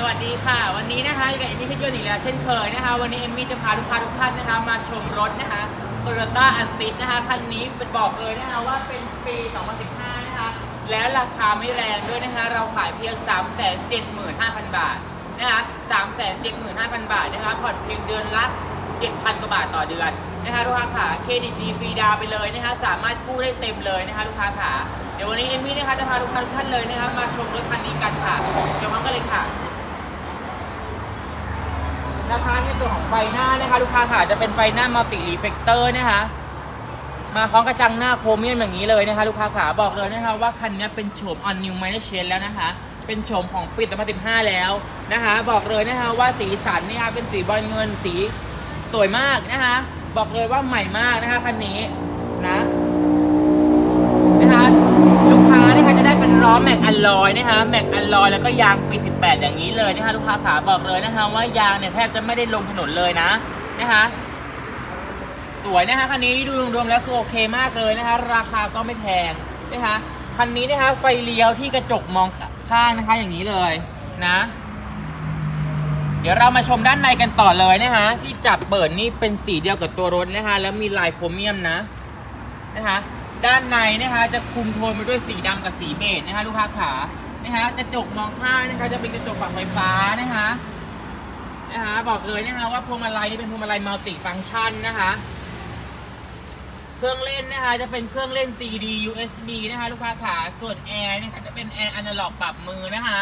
สวัสดีค่ะ วันนี้นะคะอยู่กับเอมมี่เพชรยนต์อีกแล้วเช่นเคยนะคะ วันนี้เอมมี่จะพาทุกค้าทุกท่านนะคะ มาชมรถนะคะ Toyota a n t i นะคะคันนี้เป็นบอกเลยนะคะว่าเป็นปี 2015 นะคะ และราคาไม่แรงด้วยนะคะ เราขายเพียง 375,000 บาทนะคะ375,000 บาทนะคะผ่อนเพียงเดือนละ 7,000 กว่าบาทต่อเดือนนะคะลูกค้าขาเครดิตดีฟรีดาวไปเลยนะคะ สามารถกู้ได้เต็มเลยนะคะลูกค้าขาเดี๋ยววันนี้เอมมี่นะคะจะพาลูกค้าทุกท่านเลยนะคะมาชมรถคันนี้กันค่ะเดี๋ยวพร้อมกันเลยค่ะ นะคะในส่วนของไฟหน้านะคะ ลูกค้าค่ะจะเป็นไฟหน้ามัลติรีเฟกเตอร์นะคะ มาพร้อมกระจังหน้าโครเมียมอย่างนี้เลยนะคะ ลูกค้าขาบอกเลยนะคะว่าคันนี้เป็นโฉม on new m i n o r change แล้วนะคะ เป็นโฉมของปี2015 แล้วนะคะ บอกเลยนะคะว่าสีสันนี่ค่ะเป็นสีบอลเงินสีสวยมากนะคะ บอกเลยว่าใหม่มากนะคะคันนี้นะนะคะลูกค้านะคะจะได้เป็นล้อแม็กอัลลอยนะคะแม็กอัลลอยแล้วก็ยางปี 18 อย่างนี้เลยนะคะลูกค้าขาบอกเลยนะคะว่ายางเนี่ยแทบจะไม่ได้ลงถนนเลยนะนะคะสวยนะคะคันนี้ดูรวมๆแล้วคือโอเคมากเลยนะคะ ราคาก็ไม่แพงนะคะคันนี้นะคะไฟเลี้ยวที่กระจกมองข้างนะคะอย่างนี้เลยนะ เดี๋ยวเรามาชมด้านในกันต่อเลยนะคะ ที่จับเปิดนี่เป็นสีเดียวกับตัวรถนะคะ แล้วมีลายโครเมียมนะนะคะ ด้านในนะคะจะคุมโทนไปด้วยสีดำกับสีเบจนะคะลูกค้าขา นะคะกระจกมองข้างนะคะ จะเป็นกระจกปรับไฟฟ้านะคะนะคะบอกเลยนะคะว่าพวงมาลัยนี่เป็นพวงมาลัยมัลติฟังก์ชันนะคะ เครื่องเล่นนะคะจะเป็นเครื่องเล่น CD USB นะคะ ลูกค้าขาส่วนแอร์นะคะจะเป็นแอร์อนาล็อกปรับมือนะคะ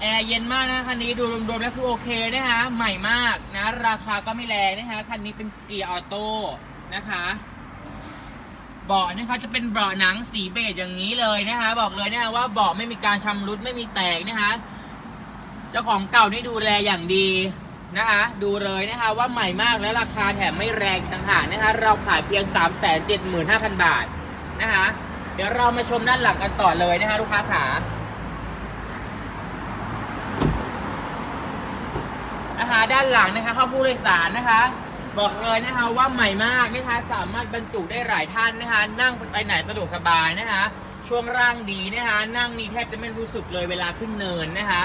แอร์เย็นมากนะคันนี้ดูรวมๆแล้วคือโอเคนะคะ ใหม่มากนะ ราคาก็ไม่แรงนะคะ คันนี้เป็นเกียร์ออโต้นะคะ เบาะนะคะจะเป็นเบาะหนังสีเบจอย่างนี้เลยนะคะ บอกเลยนะคะว่าเบาะไม่มีการชำรุดไม่มีแตกนะคะเจ้าของเก่านี่ดูแลอย่างดีนะคะ ดูเลยนะคะว่าใหม่มากและราคาแถมไม่แรงต่างหากนะคะ เราขายเพียง 3 7 5 0 0 0 บาทนะคะ เดี๋ยวเรามาชมด้านหลังกันต่อเลยนะคะลูกค้าขานะคะด้านหลังนะคะเข้าผู้โดยสารนะคะ บอกเลยนะคะว่าใหม่มากนะคะสามารถบรรจุได้หลายท่านนะคะนั่งไปไหนสะดวกสบายนะคะช่วงร่างดีนะคะนั่งนี่แทบจะไม่รู้สึกเลยเวลาขึ้นเนินนะคะ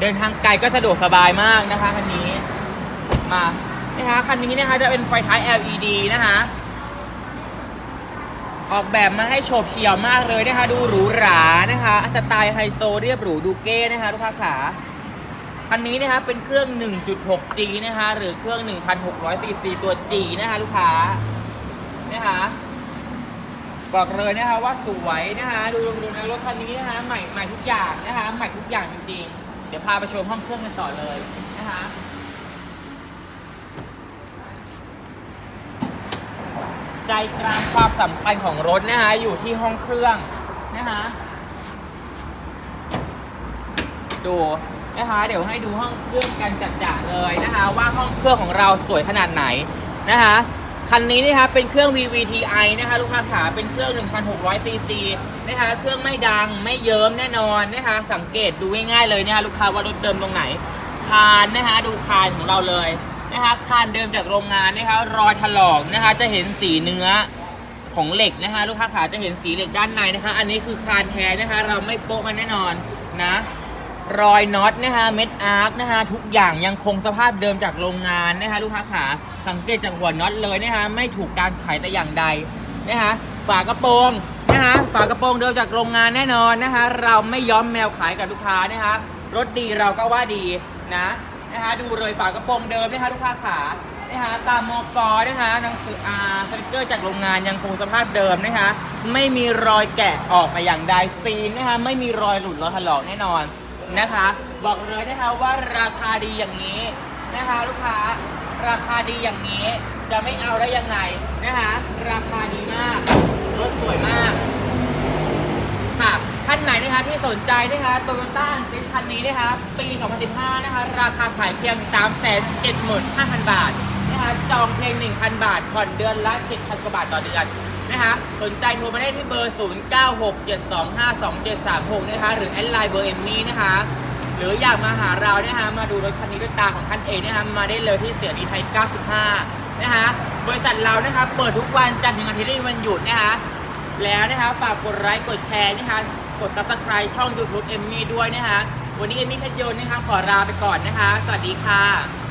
เดินทางไกลก็สะดวกสบายมากนะคะคันนี้มานะคะคันนี้นะคะจะเป็นไฟท้าย LED นะคะออกแบบมาให้โฉบเฉี่ยวมากเลยนะคะ ดูหรูหรานะคะสไตล์ไฮโซเรียบหรูดูเก้นะคะลูกค้าขา คันนี้นะคะเป็นเครื่อง 1.6G นะคะหรือเครื่อง 1,600 cc ตัว G นะคะลูกค้านะคะบอกเลยนะคะว่าสวยนะคะดูรวมๆในรถคันนี้นะคะใหม่ใหม่ทุกอย่างนะคะใหม่ทุกอย่างจริงๆ เดี๋ยวพาไปชมห้องเครื่องกันต่อเลยนะคะใจกลางความสำคัญของรถนะคะอยู่ที่ห้องเครื่องนะคะดู นะคะ เดี๋ยวให้ดูห้องเครื่องกันจัดๆเลยนะคะ ว่าห้องเครื่องของเราสวยขนาดไหนนะคะคันนี้นะคะเป็นเครื่อง VVTi นะคะลูกค้าขาเป็นเครื่อง 1,600 cc นะคะเครื่องไม่ดังไม่เยิ้มแน่นอนนะคะ สังเกตดูง่ายๆเลยนะคะลูกค้าว่ารถเดิมตรงไหน คานนะคะดูคานของเราเลยนะคะคานเดิมจากโรงงานนะคะรอยถลอกนะคะจะเห็นสีเนื้อของเหล็กนะคะ ลูกค้าขาจะเห็นสีเหล็กด้านในนะคะ อันนี้คือคานแท้นะคะ เราไม่โป๊ะมันแน่นอนนะ รอยน็อตนะคะเม็ดอาร์คนะคะทุกอย่างยังคงสภาพเดิมจากโรงงานนะคะลูกค้าขาสังเกตจากหัวน็อตเลยนะคะไม่ถูกการไขแต่อย่างใดนะคะฝากระโปรงนะคะฝากระโปรงเดิมจากโรงงานแน่นอนนะคะเราไม่ย้อมแมวขายกับลูกค้านะคะรถดีเราก็ว่าดีนะนะคะดูเลยฝากระโปรงเดิมนะคะลูกค้าขานะคะตามมกนะคะหนังสืออาสติกเกอร์จากโรงงานยังคงสภาพเดิมนะคะไม่มีรอยแกะออกมาอย่างใดซีนนะคะไม่มีรอยหลุดรอยถลอกแน่นอน นะคะ บอกเลยนะคะว่าราคาดีอย่างนี้นะคะ ลูกค้าราคาดีอย่างนี้จะไม่เอาได้ยังไงนะคะ ราคาดีมากรถสวยมากค่ะท่านไหนนะคะที่สนใจนะคะโตโยต้าอันซิสคันนี้นะคะปี 2015 นะคะ ราคาขายเพียง 375,000 บาท นะคะจองเพียง1,000 บาท ผ่อนเดือนละ 7,000 กว่าบาทต่อเดือนนะคะสนใจโทรมาได้ที่เบอร์ 0967252736 นะคะ หรือแอดไลน์เบอร์เอมมี่นะคะ หรืออยากมาหาเรานะคะ มาดูรถคันนี้ด้วยตาของท่านเองนะคะ มาได้เลยที่เสียดีไทย 95 นะคะ บริษัทเรานะคะ เปิดทุกวันจันทร์ถึงอาทิตย์ไม่มีวันหยุดนะคะ แล้วนะคะ ฝากกดไลค์ กดแชร์นะคะ กด subscribe ช่อง YouTube เอมมี่ด้วยนะคะ วันนี้เอมมี่เพชรยนต์นะคะ ขอลาไปก่อนนะคะ สวัสดีค่ะ